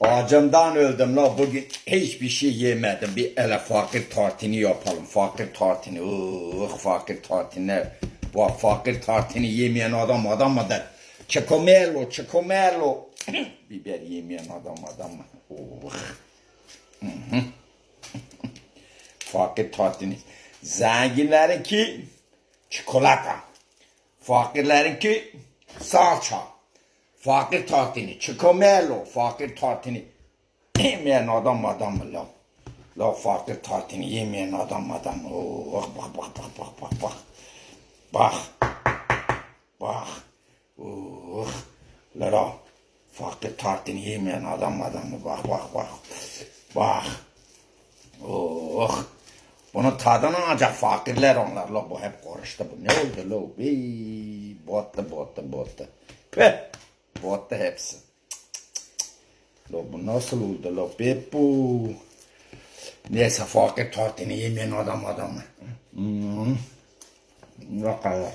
Acımdan öldüm la bugün hiçbir şey yemedim. Bir ele fakir tartini yapalım. Fakir tartini. Oh fakir tartini. Bak fakir tartini yemeyen adam adam mıdır? Çikomelo, çikomelo. Biber yemeyen adam adam mı? Hı. fakir tartini. Zenginlerinki çikolata. Fakirlerinki salça. Fakir tartini, çikomelo, fakir tartini. Yemeyen adam adam la? La fakir tartini yemeyen adam adam? Oh, bak bak bak bak bak bak. Bak. Bak. Oh. La la. Fakir tartini yemeyen adam adam mı? Bak bak bak. Bak. Oh. Bunun tadını ancak fakirler onlar la bu hep karıştı bu. Ne oldu la? Bey, bottı bottı bottı. Peh. Bottı hepsi. La bu nasıl oldu la? Beppu. Neyse fakir tartını yemeyen adam adamı. Hmm. Ne kadar.